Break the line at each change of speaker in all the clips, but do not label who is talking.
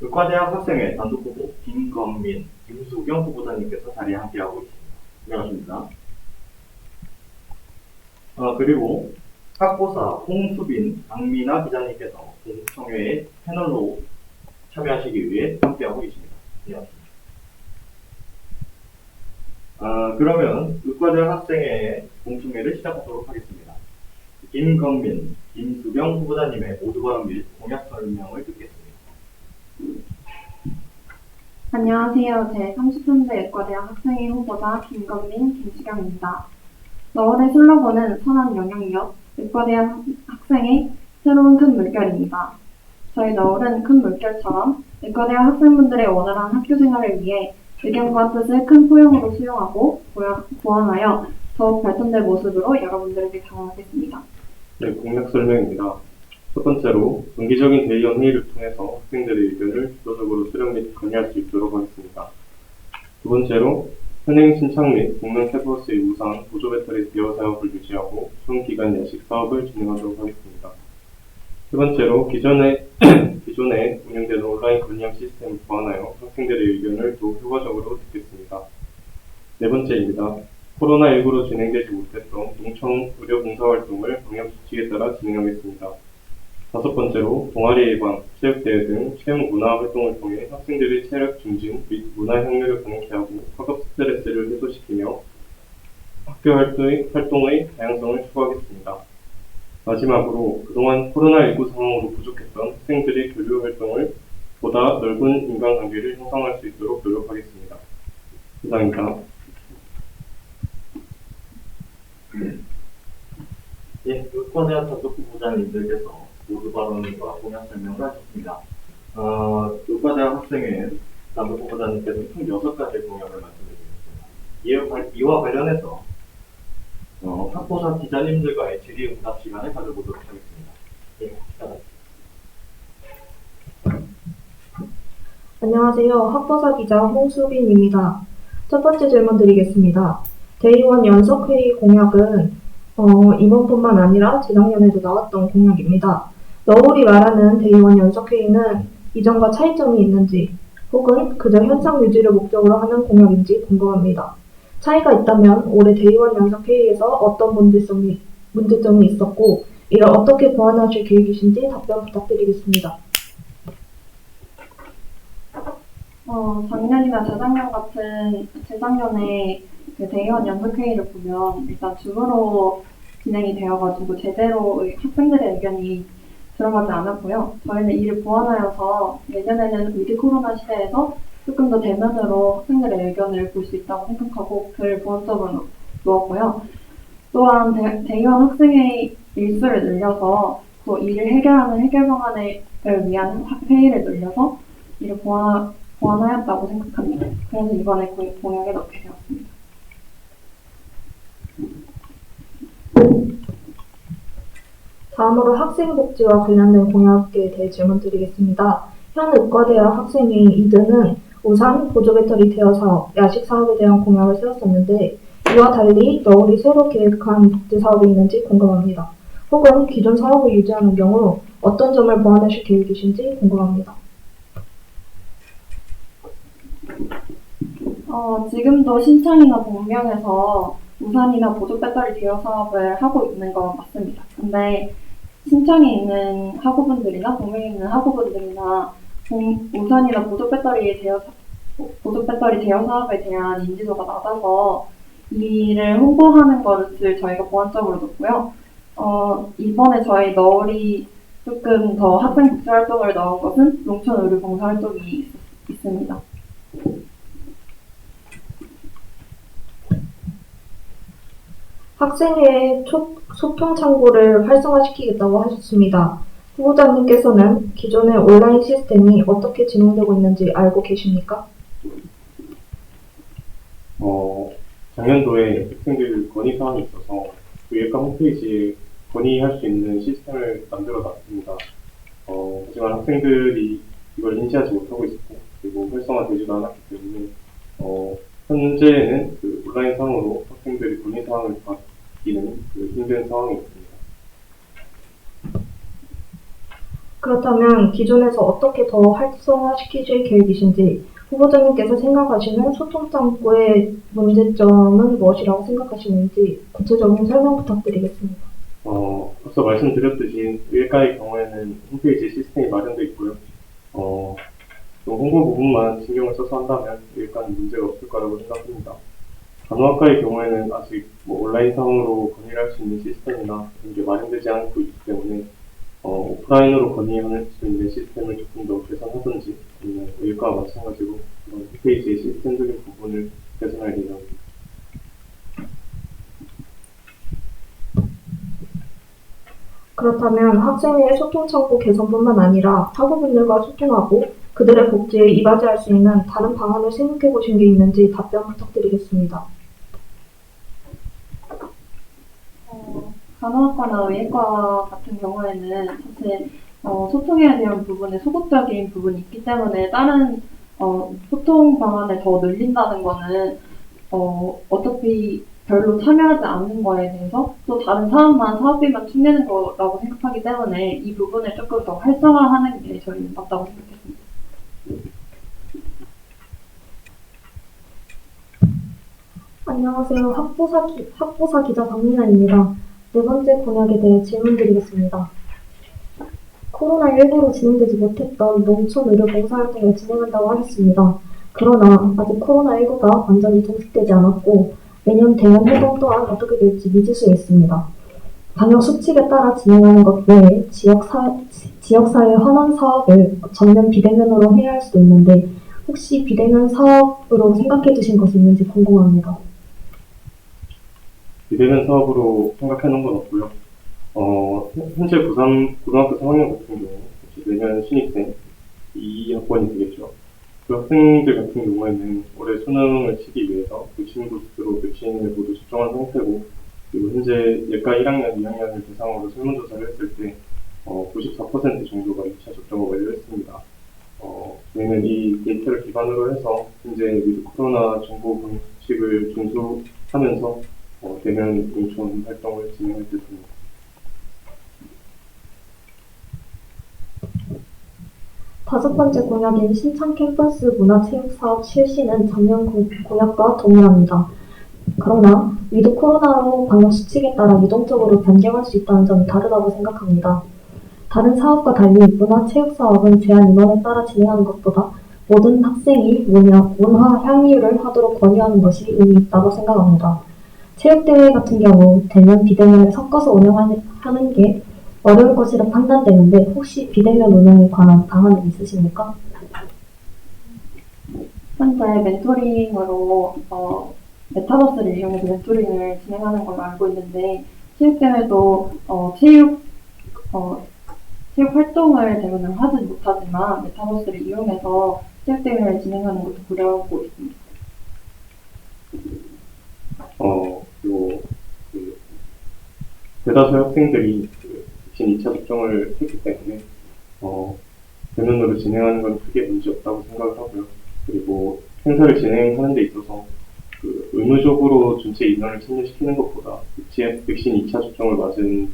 의과대학 학생회 단독 후보 김건민, 김수경 후보자님께서 자리에 함께하고 있습니다. 안녕하십니까. 어, 그리고 학보사 홍수빈, 강민아 기자님께서 공청회에 패널로 참여하시기 위해 함께하고 계십니다. 안녕하십니까. 아, 그러면 의과대학 학생회 공청회를 시작하도록 하겠습니다. 김건민, 김수경 후보자님의 모두 발언 및 공약 설명을 듣겠습니다.
안녕하세요. 제 30년대 의과대학 학생회 후보자 김건민, 김수경입니다. 너울의 슬로건은 선한 영향력, 의과대학 학생의 새로운 큰 물결입니다. 저희 너울은 큰 물결처럼 의과대학 학생분들의 원활한 학교 생활을 위해 의견과 뜻을 큰 포용으로 수용하고 보완- 보완하여 더욱 발전된 모습으로 여러분들에게 다가가겠습니다.
네, 공약 설명입니다. 첫 번째로 정기적인 대의원 회의를 통해서 학생들의 의견을 주도적으로 수렴 및 건의할 수 있도록 하겠습니다. 두 번째로 현행 신창 및 공명 캠퍼스의 우상 보조 배터리 대여 사업을 유지하고 총기간 야식 사업을 진행하도록 하겠습니다. 세 번째로 기존에 기존에 운영되는 온라인 건의함 시스템을 보완하여 학생들의 의견을 더욱 효과적으로 듣겠습니다. 네 번째입니다. 코로나19로 진행되지 못했던 농청 의료 봉사 활동을 방역 수칙에 따라 진행하겠습니다. 다섯 번째로 동아리 예방, 체육대회 등 체육 문화 활동을 통해 학생들의 체력 증진 및 문화 향유를 강케 하고 학업 스트레스를 해소시키며 학교 활동의, 활동의 다양성을 추구하겠습니다. 마지막으로 그동안 코로나19 상황으로 부족했던 학생들의 교류 활동을 보다 넓은 인간관계를 형성할 수 있도록 노력하겠습니다. 이상입니다.
예, 의과대학 단독 후보자님들께서 모두 발언과 공약 설명을 하셨습니다. 어, 학생회 단독 후보자님께서 총 6가지 공약을 말씀해주셨습니다. 이와, 관련해서 어, 학보사 기자님들과의 질의응답 시간을 가져보도록 하겠습니다. 예.
안녕하세요. 학보사 기자 홍수빈입니다. 첫 번째 질문 드리겠습니다. 대의원 연석회의 공약은 어, 이번뿐만 아니라 재작년에도 나왔던 공약입니다. 너울이 말하는 대의원 연석회의는 이전과 차이점이 있는지 혹은 그저 현상 유지를 목적으로 하는 공약인지 궁금합니다. 차이가 있다면 올해 대의원 연석회의에서 어떤 문제점이, 문제점이 있었고 이를 어떻게 보완하실 계획이신지 답변 부탁드리겠습니다.
어, 작년이나 재작년 같은, 재작년에 그 대의원 연극회의를 보면 일단 줌으로 진행이 되어가지고 제대로 의- 학생들의 의견이 들어가지 않았고요. 저희는 이를 보완하여서 내년에는 위기 코로나 시대에서 조금 더 대면으로 학생들의 의견을 볼 수 있다고 생각하고 그를 보완점을 놓았고요. 또한 대, 대의원 학생의 일수를 늘려서 그 이를 해결하는 해결 방안을 위한 학- 회의를 늘려서 이를 보완, 보완하였다고 생각합니다. 그래서 이번에 공- 공약에 넣게 되었습니다.
다음으로 학생복지와 관련된 공약에 대해 질문드리겠습니다. 현 의과대학 학생회의 2등은 우산 보조배터리 대여 사업, 야식 사업에 대한 공약을 세웠었는데 이와 달리 너울이 새로 계획한 복지 사업이 있는지 궁금합니다. 혹은 기존 사업을 유지하는 경우 어떤 점을 보완하실 계획이신지 궁금합니다.
어, 지금도 신창이나 동명에서 우산이나 보조 배터리 대여 사업을 하고 있는 건 맞습니다. 근데 신창에 있는 학우분들이나 동명에 있는 학우분들이나 동- 우산이나 보조 배터리 대여 사- 보조 배터리 대여 사업에 대한 인지도가 낮아서 이를 홍보하는 것을 저희가 보완적으로 놓고요. 어, 이번에 저희 너울이 조금 더 학생 복지 활동을 넣은 것은 농촌 의료 봉사 활동이 있, 있습니다.
학생회의 촉- 소통 창구를 활성화시키겠다고 하셨습니다. 후보자님께서는 기존의 온라인 시스템이 어떻게 진행되고 있는지 알고 계십니까?
어, 작년도에 학생들 건의 사항이 있어서 그 예과 홈페이지에 건의할 수 있는 시스템을 만들어 놨습니다. 어, 하지만 학생들이 이걸 인지하지 못하고 있었고, 그리고 활성화되지도 않았기 때문에, 어, 현재는 그 온라인 상으로 학생들이 건의 사항을 받 기는 그 힘든 상황이 있습니다.
그렇다면 기존에서 어떻게 더 활성화시키실 계획이신지 후보자님께서 생각하시는 소통 창구의 문제점은 무엇이라고 생각하시는지 구체적인 설명 부탁드리겠습니다.
어, 앞서 말씀드렸듯이 의과의 경우에는 홈페이지 시스템이 마련되어 있고요. 어, 좀 홍보 부분만 신경을 써서 한다면 의과는 문제가 없을 거라고 생각합니다. 간호학과의 경우에는 아직 뭐 온라인 상으로 건의를 할 수 있는 시스템이나 이런 게 마련되지 않고 있기 때문에 어, 오프라인으로 건의할 수 있는 시스템을 조금 더 개선하든지 아니면 의과와 마찬가지로 홈페이지의 시스템적인 부분을 개선할 예정입니다.
그렇다면 학생의 소통 창구 개선뿐만 아니라 학우분들과 소통하고 그들의 복지에 이바지할 수 있는 다른 방안을 생각해 보신 게 있는지 답변 부탁드리겠습니다.
어, 간호학과나 의학과 같은 경우에는 사실 어, 소통해야 되는 부분에 소극적인 부분이 있기 때문에 다른 어, 소통 방안을 더 늘린다는 거는 어, 어차피 별로 참여하지 않는 거에 대해서 또 다른 사업만 사업비만 축내는 거라고 생각하기 때문에 이 부분을 조금 더 활성화하는 게 저희는 맞다고 생각했습니다.
안녕하세요. 학부사, 기, 학부사 기자 박민아입니다. 네 번째 공약에 대해 질문드리겠습니다. 코로나19로 진행되지 못했던 농촌 의료 봉사활동을 진행한다고 하셨습니다. 그러나 아직 코로나19가 완전히 종식되지 않았고 매년 대면 활동 또한 어떻게 될지 미지수에 있습니다. 방역 수칙에 따라 진행하는 것 외에 지역사, 지역사회 환원 사업을 전면 비대면으로 해야 할 수도 있는데 혹시 비대면 사업으로 생각해 두신 것이 있는지 궁금합니다.
비대면 사업으로 생각해 놓은 건 없고요. 어, 현- 현재 고3, 고등학교 3학년 같은 경우, 내년 신입생 2학번이 되겠죠. 그 학생들 같은 경우에는 올해 수능을 치기 위해서 백신 부스로 백신을 모두 접종한 상태고, 그리고 현재 예과 1학년, 2학년을 대상으로 설문조사를 했을 때, 어, 94% 정도가 2차 접종을 완료했습니다. 어, 저희는 이 데이터를 기반으로 해서 현재 위드 코로나 정보 방식을 준수하면서 어, 대면 농촌 활동을 진행할 예정입니다.
다섯 번째 공약인 신창 캠퍼스 문화체육 사업 실시는 작년 공- 공약과 동일합니다. 그러나 위드 코로나로 방역 수칙에 따라 유동적으로 변경할 수 있다는 점이 다르다고 생각합니다. 다른 사업과 달리 문화체육 사업은 제한 인원에 따라 진행하는 것보다 모든 학생이 문화, 문화 향유를 하도록 권유하는 것이 의미 있다고 생각합니다. 체육대회 같은 경우 대면, 비대면을 섞어서 운영하는 하는 게 어려울 것이라 판단되는데 혹시 비대면 운영에 관한 방안은 있으십니까?
현재 멘토링으로 어, 메타버스를 이용해서 멘토링을 진행하는 걸로 알고 있는데 체육대회도 어, 체육 어, 체육 활동을 대면으로 하진 못하지만 메타버스를 이용해서 체육대회를 진행하는 것도 고려하고 있습니다.
어, 요, 그, 대다수 학생들이 그 백신 2차 접종을 했기 때문에, 어, 대면으로 진행하는 건 크게 문제 없다고 생각을 하고요. 그리고 행사를 진행하는 데 있어서 그 의무적으로 전체 인원을 참여시키는 것보다 백신, 백신 2차 접종을 맞은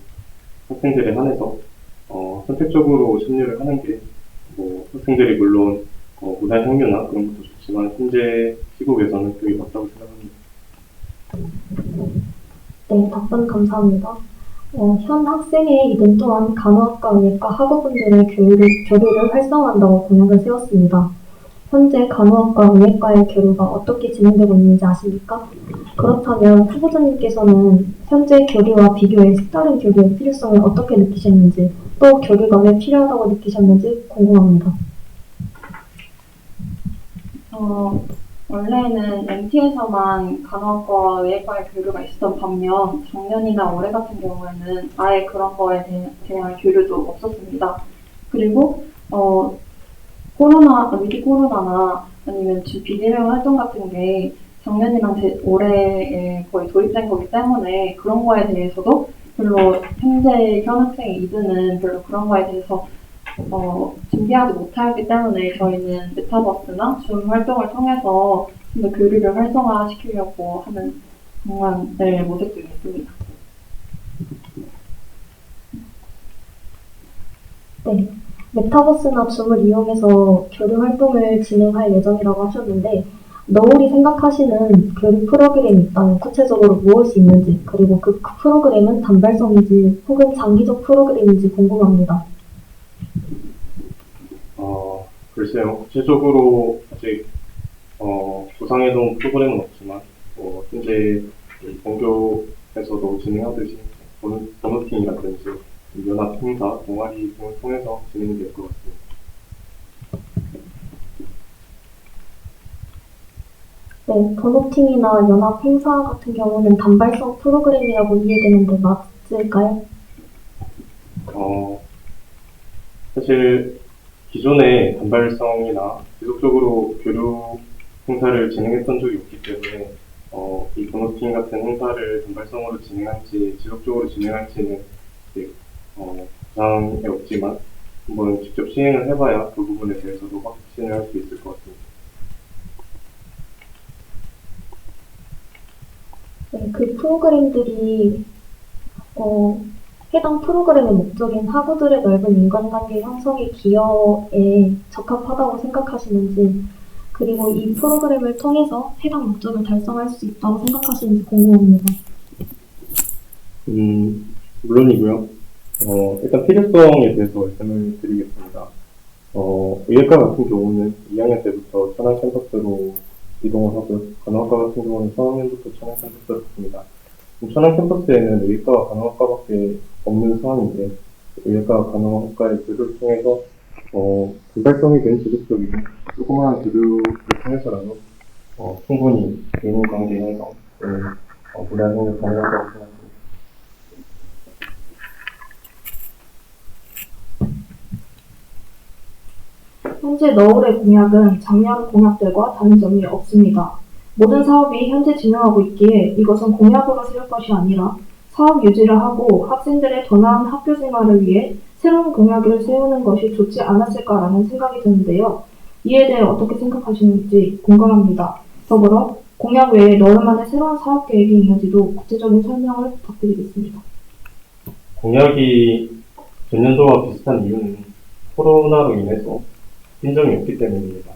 학생들에 한해서 어, 선택적으로 참여를 하는 게 뭐, 학생들이 물론 어, 문화 향유나 그런 것도 좋지만 현재 시국에서는 그게 맞다고 생각합니다.
네, 답변 감사합니다. 어, 현 학생의 2년 동안 간호학과, 의학과 학우분들의 교류를, 교류를 활성화한다고 공약을 세웠습니다. 현재 간호학과, 의학과의 교류가 어떻게 진행되고 있는지 아십니까? 그렇다면 후보자님께서는 현재 교류와 비교해 색다른 교류의 필요성을 어떻게 느끼셨는지, 또 교류가 왜 필요하다고 느끼셨는지 궁금합니다.
어, 원래는 MT에서만 간호학과와 의학과의 교류가 있었던 반면 작년이나 올해 같은 경우에는 아예 그런 거에 대, 대한 교류도 없었습니다. 그리고 어, 코로나, 위기 코로나나 아니면 주 비대면 활동 같은 게 작년이랑 제, 올해에 거의 도입된 거기 때문에 그런 거에 대해서도 별로 현재 현 학생의 이드는 별로 그런 거에 대해서 어, 준비하지 못하였기 때문에 저희는 메타버스나 줌 활동을 통해서 좀 더 교류를 활성화시키려고 하는 방안을 모색 중에 있습니다.
네. 메타버스나 줌을 이용해서 교류 활동을 진행할 예정이라고 하셨는데 너울이 생각하시는 교류 프로그램이 있다면 구체적으로 무엇이 있는지 그리고 그 프로그램은 단발성인지 혹은 장기적 프로그램인지 궁금합니다.
어, 글쎄요. 구체적으로 아직 어, 구상해둔 프로그램은 없지만 어, 현재 이 본교에서도 진행하듯이 번- 번호팅이라든지 연합 행사, 동아리 등을 통해서 진행이 될 것 같습니다.
네, 번호팅이나 연합 행사 같은 경우는 단발성 프로그램이라고 이해되는데 맞을까요?
어, 사실 기존에 단발성이나 지속적으로 교류 행사를 진행했던 적이 없기 때문에 어, 이 번호팅 같은 행사를 단발성으로 진행할지 지속적으로 진행할지는 아직 어, 구상이 없지만 한번 직접 시행을 해봐야 그 부분에 대해서도 확신을 할 수 있을 것 같습니다.
네, 그 프로그램들이 어, 해당 프로그램의 목적인 학우들의 넓은 인간관계 형성의 기여에 적합하다고 생각하시는지 그리고 이 프로그램을 통해서 해당 목적을 달성할 수 있다고 생각하시는지 궁금합니다.
음, 물론이고요. 어, 일단 필요성에 대해서 말씀을 드리겠습니다. 어, 의예과 같은 경우는 2학년 때부터 천안 캠퍼스로 이동을 하고요. 간호학과 같은 경우는 3학년부터 천안 캠퍼스로 갔습니다. 천안 캠퍼스에는 의예과와 간호학과밖에 없는 상황인데, 의예과 간호학과의 교류를 통해서, 어, 불발성이 된 지속적이고, 조그마한 교류를 통해서라도, 어, 충분히 개인 관계 형성, 또는 어, 문화생활 가능하다고 생각합니다.
현재 너울의 공약은 작년 공약들과 다른 점이 없습니다. 모든 사업이 현재 진행하고 있기에 이것은 공약으로 세울 것이 아니라 사업 유지를 하고 학생들의 더 나은 학교 생활을 위해 새로운 공약을 세우는 것이 좋지 않았을까라는 생각이 드는데요. 이에 대해 어떻게 생각하시는지 궁금합니다. 더불어 공약 외에 너울만의 새로운 사업 계획이 있는지도 구체적인 설명을 부탁드리겠습니다.
공약이 전년도와 비슷한 이유는 코로나로 인해서 인정이 없기 때문입니다.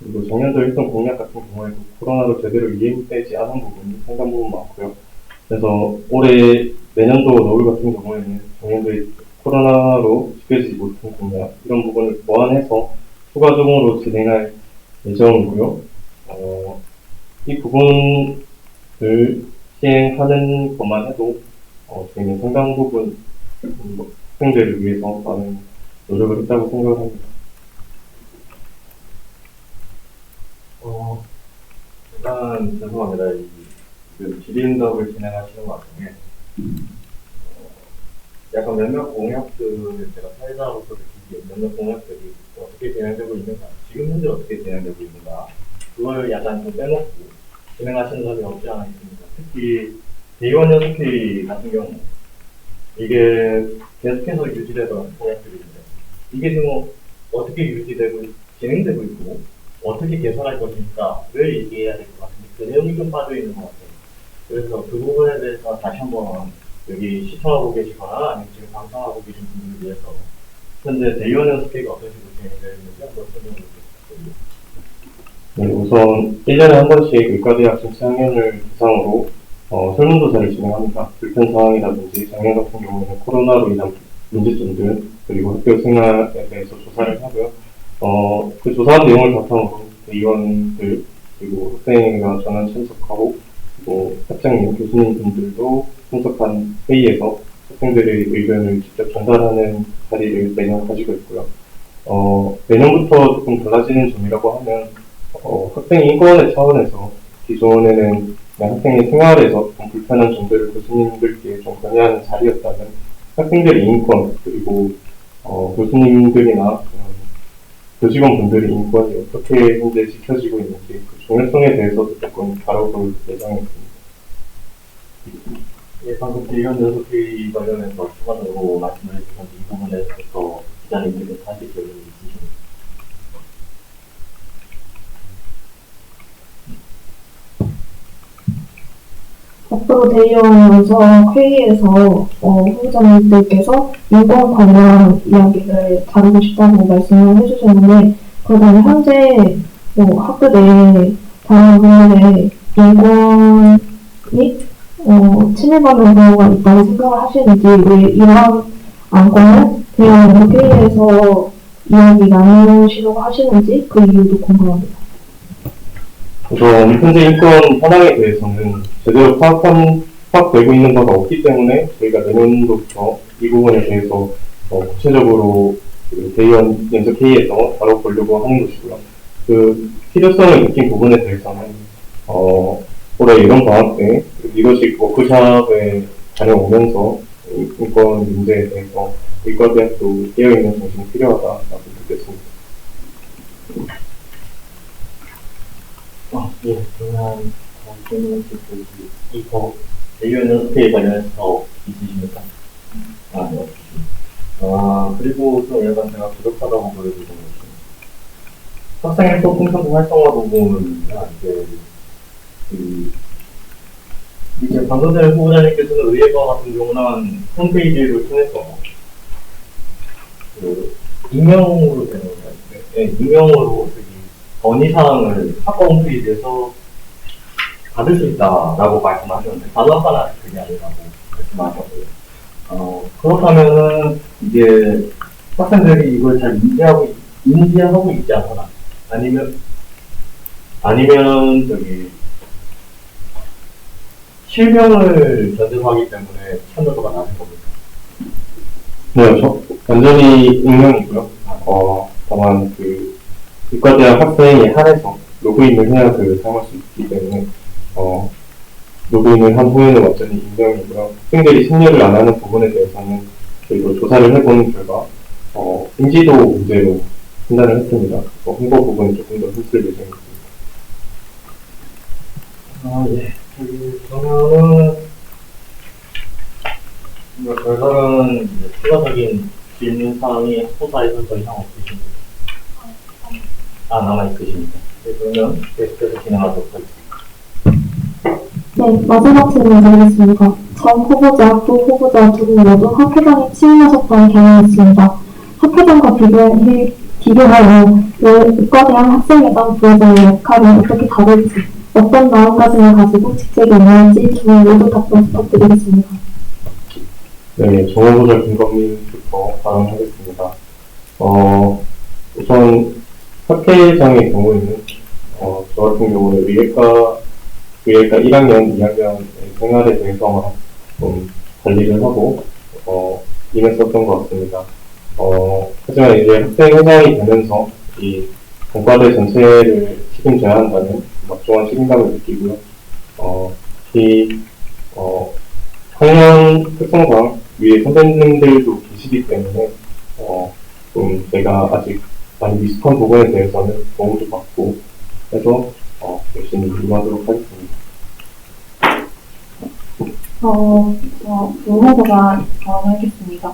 그리고 작년도 했던 공약 같은 경우에도 코로나로 제대로 이행되지 않은 부분이 상당 부분 많고요. 그래서 올해 내년도 노을 같은 경우에는 작년도에 코로나로 지켜지지 못한 공약 이런 부분을 보완해서 추가적으로 진행할 예정이고요. 어, 이 부분을 시행하는 것만 해도 어, 저희는 상당 부분 음, 학생들을 위해서 많은 노력을 했다고 생각을 합니다.
어, 일단 죄송합니다. 이, 그 지린덕을 진행하시는 와중에 어, 약간 몇몇 공약들 제가 사회자로서 느끼기에 몇몇 공약들이 어떻게 진행되고 있는가, 지금 현재 어떻게 진행되고 있는가, 그걸 약간 좀 빼놓고 진행하시는 점이 없지 않아 있습니다. 특히 대의원 연습회 같은 경우 이게 계속해서 유지되던 공약들인데 이게 지금 어떻게 유지되고 진행되고 있고 어떻게 개선할 것인가 를 얘기해야 될 것 같은데 그 내용이 좀 빠져 있는 것 같아요. 그래서 그 부분에 대해서 다시 한번 여기 시청하고 계시거나 아니면 지금 방송하고 계신 분들을 위해서 현재 대의원 연습회가 어떤 식으로 진행되어 있는지 한번 설명을 드리겠습니다.
네, 우선 1년에 한 번씩 의과대학 전체학년을 대상으로 어, 설문조사를 진행합니다. 불편 상황이라든지 작년 같은 경우에는 코로나로 인한 문제점들 그리고 학교 생활에 대해서 조사를 하고요. 어, 그 조사한 내용을 바탕으로 의원들 그리고 학생회가 전원 참석하고 그리고 학장님, 교수님분들도 참석한 회의에서 학생들의 의견을 직접 전달하는 자리를 매년 가지고 있고요. 어, 내년부터 조금 달라지는 점이라고 하면 어, 학생 인권의 차원에서 기존에는 학생의 생활에서 좀 불편한 점들을 교수님들께 좀 건의하는 자리였다면 학생들의 인권 그리고 어, 교수님들이나 음, 교직원분들의 인권이 어떻게 현재 지켜지고 있는지 그 중요성에 대해서도 조금 다뤄볼 예정입니다.
예, 방금 대의원 연습회 관련해서 추가적으로 말씀을 해주셨는데 이 부분에 대해서 기자님들께서 하실 의견이 있으십니까?
앞으로 연석 회의에서 어, 후보자님들께서 인권 관련 이야기를 다루고 싶다고 말씀을 해주셨는데 그러면 현재 뭐 학교 내 다른 분들의 인권이 어, 침해받는 경우가 있다고 생각을 하시는지 왜 이러한 안건을 연석 회의에서 이야기 나누시려고 하시는지 그 이유도 궁금합니다.
우선 현재 인권 현황에 대해서는 제대로 파악한, 파악되고 있는 바가 없기 때문에 저희가 내년도부터 이 부분에 대해서 어, 구체적으로 그 대의원 연석 회의에서 다뤄보려고 하는 것이고요. 그 필요성을 느낀 부분에 대해서는 어, 올해 이런 방학 때 이것이 워크샵에 다녀오면서 인- 인권 문제에 대해서 의과대학도 깨어있는 정신이 필요하다고 느꼈습니다.
아, 예, 그러면 질문 그 이거 대의원 연습회에 관련해서 있으십니까? 아, 네. 아, 그리고 또 약간 제가 부족하다고 보여지는 것은 학생에서 풍선 활성화 부분은 이제 그 이제 방금 전에 후보자님께서는 의회과 같은 경우는 홈페이지를 통해서 그 익명으로 되는 거예요. 네, 익명으로 저기 건의사항을 학과 홈페이지에서 받을 수 있다라고 말씀하셨는데 단어하나 아직 그게 아니라고 말씀하셨고요. 어, 그렇다면은 이게 학생들이 이걸 잘 인지하고 인지하고 있지 않거나 아니면 아니면 저기 실명을 전제하기 때문에 참여도가 낮은 겁니다.
네, 저, 완전히 익명이고요. 어, 다만 그 이과대학 학생에 한해서 로그인을 해야 그 사용할 수 있기 때문에 어, 로그인을 한 후에는 완전히 익명이고요. 학생들이 참여를 안 하는 부분에 대해서는 저희도 조사를 해본 결과 어, 인지도 문제로 판단을 했습니다. 어, 홍보 부분은 조금 더 힘쓸 예정입니다.
아, 예. 그, 그러면은, 이제 추가적인 질문 사항이 학부사에서 더 이상 없으십니까? 아, 남아있으십니까? 네, 그러면 계속해서 진행하도록 하겠습니다.
네, 마지막 질문 드리겠습니다. 전 후보자, 부 후보자 두 분 모두 학회장에 취임하셨던 경험이 있습니다. 학회장과 비교해, 비교하여 의과대학 학생회장 부회장의 역할을 어떻게 다룰지, 어떤 마음가짐을 가지고 직책에 임할지 두 분 모두 답변 부탁드리겠습니다.
네, 정원보자 김건민부터 발언하겠습니다. 어, 우선 학회장의 경우에는 어, 저 같은 경우는 의예과 의예과 1학년, 2학년의 생활에 대해서만 좀 관리를 하고 어, 임했었던 것 같습니다. 어, 하지만 이제 학생 회장이 되면서 이 공과대 전체를 책임져야 한다는 막중한 책임감을 느끼고요. 어, 특히 어, 학년 특성상 위에 선생님들도 계시기 때문에 어, 좀 제가 아직 많이 미숙한 부분에 대해서는 도움도 받고 해서 어, 열심히 임하도록 하겠습니다.
어, 어, 부 후보가 발언하겠습니다.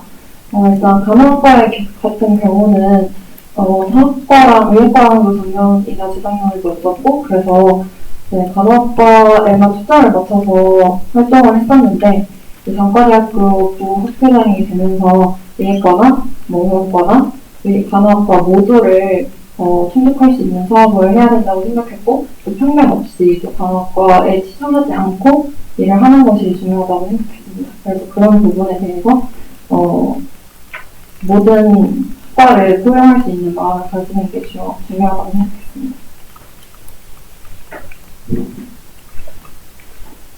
어, 일단 간호학과의 같은 경우는 어, 학과랑 의학과랑도 작년이나 재작년에도 없었고 그래서 네, 간호학과에만 초점을 맞춰서 활동을 했었는데 이제 전과대학교 부 학회장이 되면서 의학과나 뭐 의학과나 의- 간호학과 모두를 어, 충족할 수 있는 사업을 해야 된다고 생각했고 또 편견 없이 또 간호학과에 치중하지 않고 일을 하는 것이 중요하다고 생각했습니다. 그래서 그런 부분에 대해서 어, 모든 학과를 포용할 수 있는 마음을 가지는 게 주, 중요하다고 생각했습니다.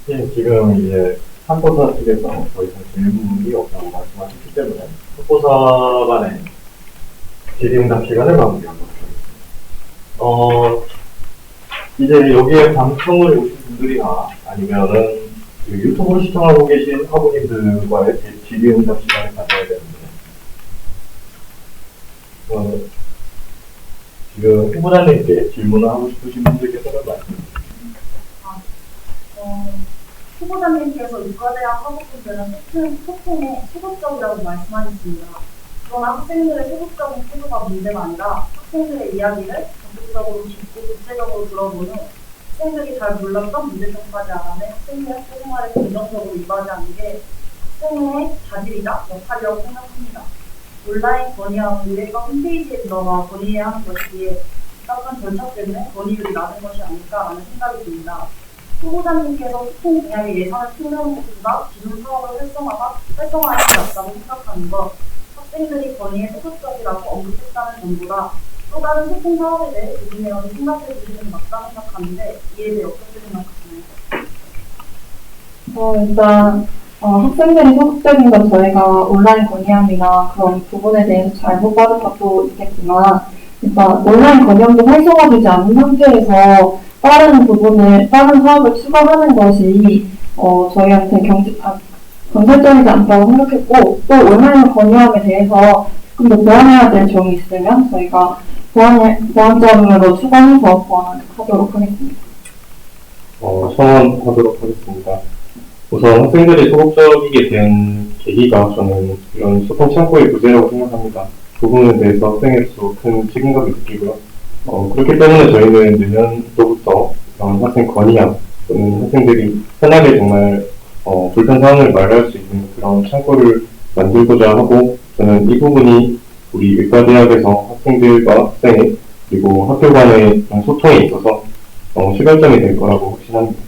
예, 지금 이제 학부사 측에서 더 이상 질문이 없다고 말씀하셨기 때문에 간의 질의응답 시간을 마무리하도록 하겠습니다. 어, 이제 여기에 방청을 오신 분들이나 아니면은 그 유튜브를 시청하고 계신 학우님들과의 질- 질의응답 시간을 가져야 되는데 어, 지금 후보자님께 질문을 하고 싶으신 분들께서는 말씀
어, 후보자님께서 의과대학 학우분들은 소통, 소통에 소극적이라고 말씀하셨습니다. 그러나 학생들의 소극적인 태도가 문제가 아니라 학생들의 이야기를 적극적으로 듣고 구체적으로 들어본 후 학생들이 잘 몰랐던 문제점까지 알아내 학생의 학교 생활에 긍정적으로 임하지 게 학생의 자질이자 역할이라고 생각합니다. 온라인 건의와 의뢰가 홈페이지에 들어가 하는 것이기에 답답한 절차 때문에 건의율이 낮은 것이 아닐까라는 생각이 듭니다. 후보자님께서 소통 분야의 예산을 투명한 것보다 기존 사업을 활성화가 활성화하는 게 낫다고 생각하는 것, 학생들이 건의에 소극적이라고 언급했다는 점보다 또 다른 소통 사업에 대해 조심해서 생각해 주시는 게 맞다고 생각하는데 이에 대해 어떻게 생각하시나요?
어, 일단 어, 학생들이 소극적인 건 저희가 온라인 건의함이나 그런 부분에 대해서 잘못 받아도 있겠지만 일단 온라인 건의함도 활성화되지 않은 상태에서 다른 부분을 다른 사업을 추가하는 것이 어, 저희한테 경제 아, 건설적이지 않다고 생각했고 또 온라인 건의함에 대해서 조금 더 보완해야 될 점이 있으면 저희가 보완 보완점으로 추가해서 보완하도록 하겠습니다.
어, 청원하도록 하겠습니다. 우선 학생들이 소극적이게 된 계기가 저는 이런 소통 창구의 부재라고 생각합니다. 그 부분에 대해서 학생에서 큰 책임감을 느끼고요. 어, 그렇기 때문에 저희는 내년도부터 어, 학생 건의함 또는 학생들이 편하게 정말 어, 불편사항을 말할 수 있는 그런 창구를 만들고자 하고 저는 이 부분이 우리 의과대학에서 학생들과 학생 그리고 학교 간의 소통에 있어서 어, 시발점이 될 거라고 확신합니다.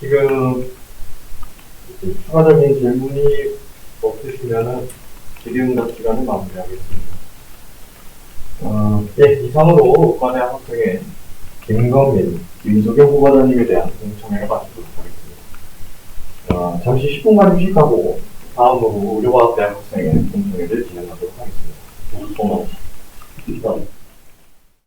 지금 추가적인 질문이 없으시면은 질의응답 시간을 마무리하겠습니다. 어, 예, 이상으로 의과대학 학생회 김건민, 윤석영 후보자님에 대한 공청회를 마치도록 하겠습니다. 어, 잠시 10분간 휴식하고 다음으로 의료과학대학 학생회 공청회를 진행하도록 하겠습니다. 모두 수고 많으십니다.